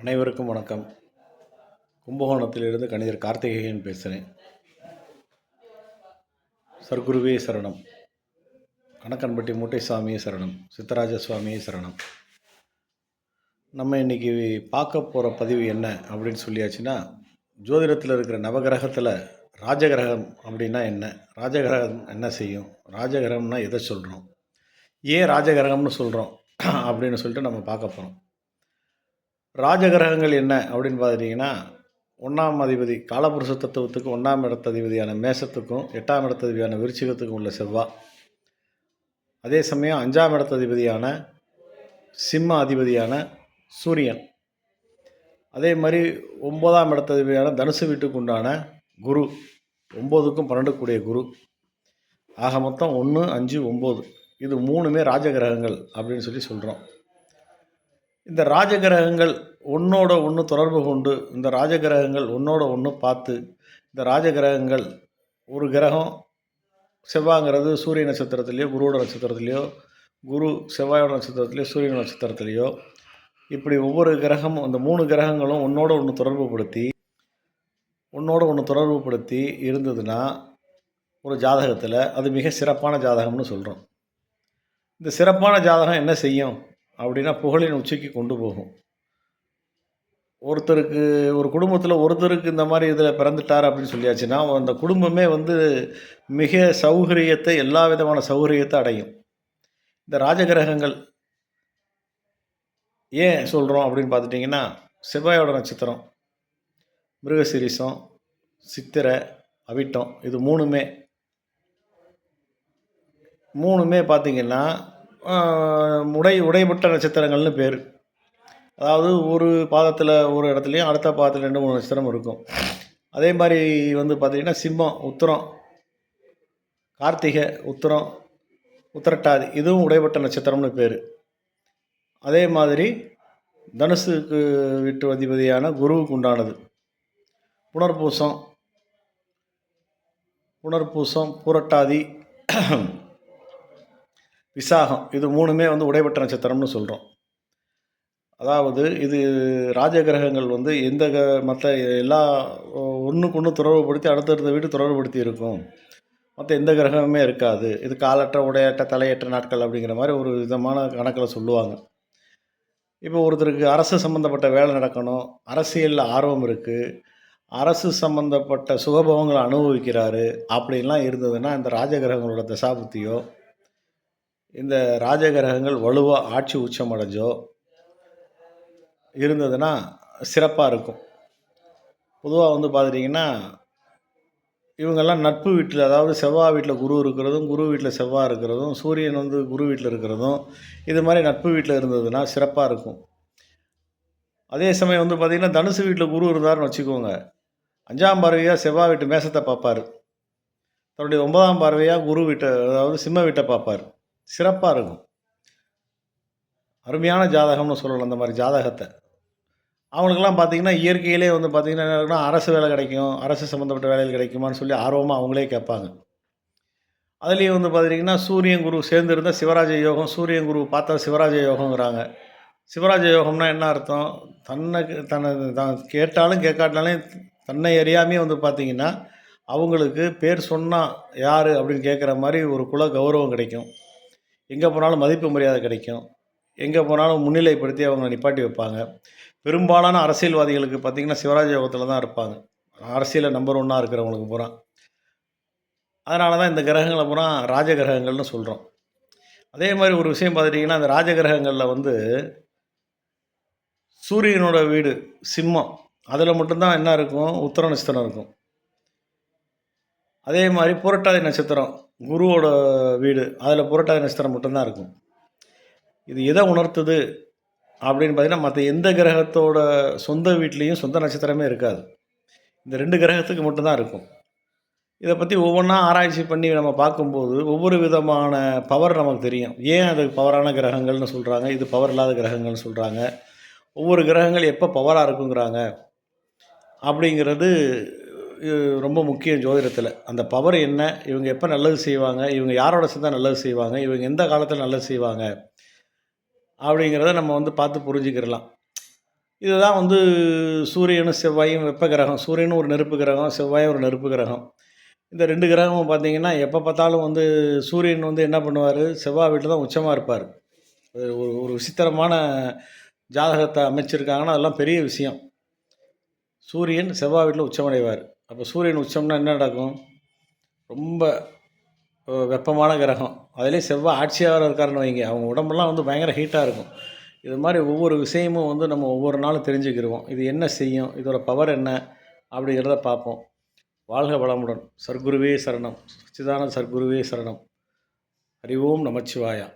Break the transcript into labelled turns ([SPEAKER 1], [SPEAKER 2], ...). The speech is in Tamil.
[SPEAKER 1] அனைவருக்கும் வணக்கம். கும்பகோணத்திலிருந்து கணிதர் கார்த்திகேயன் பேசுகிறேன் சர்க்குருவே சரணம். கணக்கன்பட்டி மூட்டைசாமியே சரணம். சித்தராஜ சுவாமியே சரணம். நம்ம இன்றைக்கி பார்க்க போகிற பதிவு என்ன அப்படின்னு சொல்லியாச்சுன்னா ஜோதிடத்தில் இருக்கிற நவகிரகத்தில் ராஜகிரகம் அப்படின்னா என்ன? ராஜகிரகம் என்ன செய்யும்? ராஜகிரகம்னா எதை சொல்கிறோம் ஏன் ராஜகிரகம்னு சொல்கிறோம் அப்படின்னு சொல்லிட்டு நம்ம பார்க்க போகிறோம் ராஜகிரகங்கள் என்ன அப்படின்னு பார்த்துட்டிங்கன்னா ஒன்றாம் அதிபதி காலபுருஷ தத்துவத்துக்கும் ஒன்றாம் இடத்ததிபதியான மேசத்துக்கும் எட்டாம் இடத்ததிபதியான விருச்சிகத்துக்கும் உள்ள செவ்வாய் அதே சமயம் அஞ்சாம் இடத்ததிபதியான சிம்ம அதிபதியான சூரியன். அதே மாதிரி ஒன்பதாம் இடத்ததிபதியான தனுசு வீட்டுக்கு உண்டான குரு. ஒம்போதுக்கும் பன்னெண்டு கூடிய குரு. ஆக மொத்தம் ஒன்று அஞ்சு ஒம்பது இது மூணுமே ராஜகிரகங்கள் அப்படின்னு சொல்லி சொல்கிறோம் இந்த ராஜகிரகங்கள் ஒன்றோட ஒன்று தொடர்பு கொண்டு இந்த ராஜகிரகங்கள் ஒன்றோட ஒன்று பார்த்து இந்த ராஜகிரகங்கள் ஒரு கிரகம் செவ்வாங்கிறது சூரிய நட்சத்திரத்துலேயோ குருவோட நட்சத்திரத்துலேயோ குரு செவ்வாயோட நட்சத்திரத்துலேயோ சூரிய நட்சத்திரத்துலேயோ இப்படி ஒவ்வொரு கிரகமும் அந்த மூணு கிரகங்களும் ஒன்றோட ஒன்று தொடர்புபடுத்தி ஒன்றோட ஒன்று தொடர்புபடுத்தி இருந்ததுன்னா ஒரு ஜாதகத்தில் அது மிக சிறப்பான ஜாதகம்னு சொல்கிறோம் இந்த சிறப்பான ஜாதகம் என்ன செய்யும்? அப்படின்னா புகழின் உச்சிக்கு கொண்டு போகும். ஒருத்தருக்கு ஒரு குடும்பத்தில் ஒருத்தருக்கு இந்த மாதிரி இதில் பிறந்துட்டார் அப்படின்னு சொல்லியாச்சுன்னா அந்த குடும்பமே வந்து மிக சௌகரியத்தை எல்லா விதமான சௌகரியத்தை அடையும். இந்த ராஜகிரகங்கள் ஏன் சொல்கிறோம் அப்படின்னு பார்த்துட்டிங்கன்னா செவ்வாயோட நட்சத்திரம் மிருகசிரீசம் சித்திரை அவிட்டம் இது மூணுமே. மூணுமே பார்த்திங்கன்னா உடை உடைபட்ட நட்சத்திரங்கள்னு பேர். அதாவது ஒரு பாதத்தில் ஒரு இடத்துலையும் அடுத்த பாதத்தில் ரெண்டு மூணு நட்சத்திரம் இருக்கும். அதே மாதிரி வந்து பார்த்திங்கன்னா சிம்மம் உத்திரம் கார்த்திகை உத்திரம் உத்திரட்டாதி இதுவும் உடைபட்ட நட்சத்திரம்னு பேர். அதே மாதிரி தனுசுக்கு வீட்டு அதிபதியான குருவுக்கு உண்டானது. புனர்பூசம் புனர்பூசம் பூரட்டாதி விசாகம். இது மூணுமே வந்து உடைபட்ட நட்சத்திரம்னு சொல்கிறோம் அதாவது இது ராஜகிரகங்கள் வந்து எந்த க மற்ற எல்லா ஒன்றுக்கு ஒன்று தொடர்புபடுத்தி அடுத்தடுத்த வீடு தொடர்புபடுத்தி இருக்கும். மற்ற எந்த கிரகமுமே இருக்காது. இது காலற்ற உடையற்ற தலையற்ற நாட்கள் அப்படிங்கிற மாதிரி ஒரு விதமான கணக்கில் சொல்லுவாங்க. இப்போ ஒருத்தருக்கு அரசு சம்மந்தப்பட்ட வேலை நடக்கணும். அரசியலில் ஆர்வம் இருக்குது அரசு சம்மந்தப்பட்ட சுகபவங்களை அனுபவிக்கிறாரு. அப்படின்லாம் இருந்ததுன்னா இந்த ராஜகிரகங்களோட தசாபுத்தியோ இந்த ராஜகிரகங்கள் வலுவாக ஆட்சி உச்சம் அடைஞ்சோ இருந்ததுன்னா சிறப்பாக இருக்கும். பொதுவாக வந்து பார்த்துட்டிங்கன்னா இவங்கெல்லாம் நட்பு வீட்டில் அதாவது செவ்வாய் வீட்டில் குரு இருக்கிறதும் குரு வீட்டில் செவ்வாய் இருக்கிறதும் சூரியன் வந்து குரு வீட்டில் இருக்கிறதும் இது மாதிரி நட்பு வீட்டில் இருந்ததுன்னா சிறப்பாக இருக்கும். அதே சமயம் வந்து பார்த்திங்கன்னா தனுசு வீட்டில் குரு இருந்தார்னு வச்சுக்கோங்க. அஞ்சாம் பார்வையாக செவ்வாய் வீட்டு மேசத்தை பார்ப்பார். தன்னுடைய ஒன்பதாம் பார்வையாக குரு வீட்டை அதாவது சிம்ம வீட்டை பார்ப்பார். சிறப்பாக இருக்கும். அருமையான ஜாதகம்னு சொல்லலாம் அந்த மாதிரி ஜாதகத்தை. அவங்களுக்கெல்லாம் பார்த்திங்கன்னா இயற்கையிலே வந்து பார்த்திங்கன்னா அரசு வேலை கிடைக்கும் அரசு சம்மந்தப்பட்ட வேலைகள் கிடைக்குமான்னு சொல்லி ஆர்வமாக அவங்களே கேட்பாங்க. அதுலேயும் வந்து பார்த்திங்கன்னா சூரியன் குரு சேர்ந்துருந்தால் சிவராஜ யோகம் சூரியன் குரு பார்த்தா சிவராஜ யோகங்கிறாங்க. சிவராஜ யோகம்னா என்ன அர்த்தம்? தன்னை தன்னை தான் கேட்டாலும் கேட்காட்டினாலும் தன்னை அறியாமே வந்து பார்த்திங்கன்னா அவங்களுக்கு பேர் சொன்னால் யார் அப்படின்னு கேட்குற மாதிரி ஒரு குல கௌரவம் கிடைக்கும். எங்கே போனாலும் மதிப்பு மரியாதை கிடைக்கும். எங்கே போனாலும் முன்னிலைப்படுத்தி அவங்க நிப்பாட்டி வைப்பாங்க. பெரும்பாலான அரசியல்வாதிகளுக்கு பார்த்திங்கன்னா சிவராஜ் யோகத்தில் தான் இருப்பாங்க. அரசியலில் நம்பர் ஒன்னாக இருக்கிறவங்களுக்கு பூரா. அதனால தான் இந்த கிரகங்களை பூரா ராஜ கிரகங்கள்னு சொல்கிறோம் அதே மாதிரி ஒரு விஷயம் பார்த்துட்டிங்கன்னா அந்த ராஜ கிரகங்களில் வந்து சூரியனோட வீடு சிம்மம் அதில் மட்டும்தான் என்ன இருக்கும்? உத்தர நட்சத்திரம் இருக்கும். அதே மாதிரி புரட்டாதி நட்சத்திரம் குருவோட வீடு அதில் புரட்டாதி நட்சத்திரம் மட்டும்தான் இருக்கும். இது எதை உணர்த்துது அப்படின்னு பார்த்தீங்கன்னா மற்ற எந்த கிரகத்தோட சொந்த வீட்லேயும் சொந்த நட்சத்திரமே இருக்காது. இந்த ரெண்டு கிரகத்துக்கு மட்டும்தான் இருக்கும். இதை பற்றி ஒவ்வொன்றா ஆராய்ச்சி பண்ணி நம்ம பார்க்கும்போது ஒவ்வொரு விதமான பவர் நமக்கு தெரியும். ஏன் அது பவரான கிரகங்கள்னு சொல்கிறாங்க இது பவர் இல்லாத கிரகங்கள்னு சொல்கிறாங்க ஒவ்வொரு கிரகங்கள் எப்போ பவராக இருக்குங்கிறாங்க அப்படிங்கிறது ரொம்ப முக்கியம் ஜோதிடத்தில். அந்த பவர் என்ன இவங்க எப்போ நல்லது செய்வாங்க இவங்க யாரோட சேர்ந்தால் நல்லது செய்வாங்க இவங்க எந்த காலத்தில் நல்லது செய்வாங்க அப்படிங்கிறத நம்ம வந்து பார்த்து புரிஞ்சுக்கிடலாம். இதுதான் வந்து சூரியனும் செவ்வாயும் வெப்ப கிரகம். சூரியனும் ஒரு நெருப்பு கிரகம் செவ்வாயும் ஒரு நெருப்பு கிரகம். இந்த ரெண்டு கிரகமும் பார்த்தீங்கன்னா எப்போ பார்த்தாலும் வந்து சூரியன் வந்து என்ன பண்ணுவார்? செவ்வாய் வீட்டில் தான் உச்சமாக இருப்பார். ஒரு ஒரு- ஒரு விசித்திரமான ஜாதகத்தை அமைச்சிருக்காங்கன்னா அதெல்லாம் பெரிய விஷயம். சூரியன் செவ்வாய் வீட்டில் உச்சமடைவார். அப்போ சூரியன் உச்சம்னா என்ன நடக்கும்? ரொம்ப வெப்பமான கிரகம். அதிலே செவ்வாய் ஆட்சியாக இருக்காருன்னு வைங்க. அவங்க உடம்பெல்லாம் வந்து பயங்கர ஹீட்டாக இருக்கும். இது மாதிரி ஒவ்வொரு விஷயமும் வந்து நம்ம ஒவ்வொரு நாளும் தெரிஞ்சுக்கிடுவோம் இது என்ன செய்யும்? இதோட பவர் என்ன? அப்படிங்கிறத பார்ப்போம். வாழ்க வளமுடன். சர்க்குருவே சரணம். சச்சிதானந்த சர்க்குருவே சரணம். ஹரி ஓம் நமச்சிவாயா.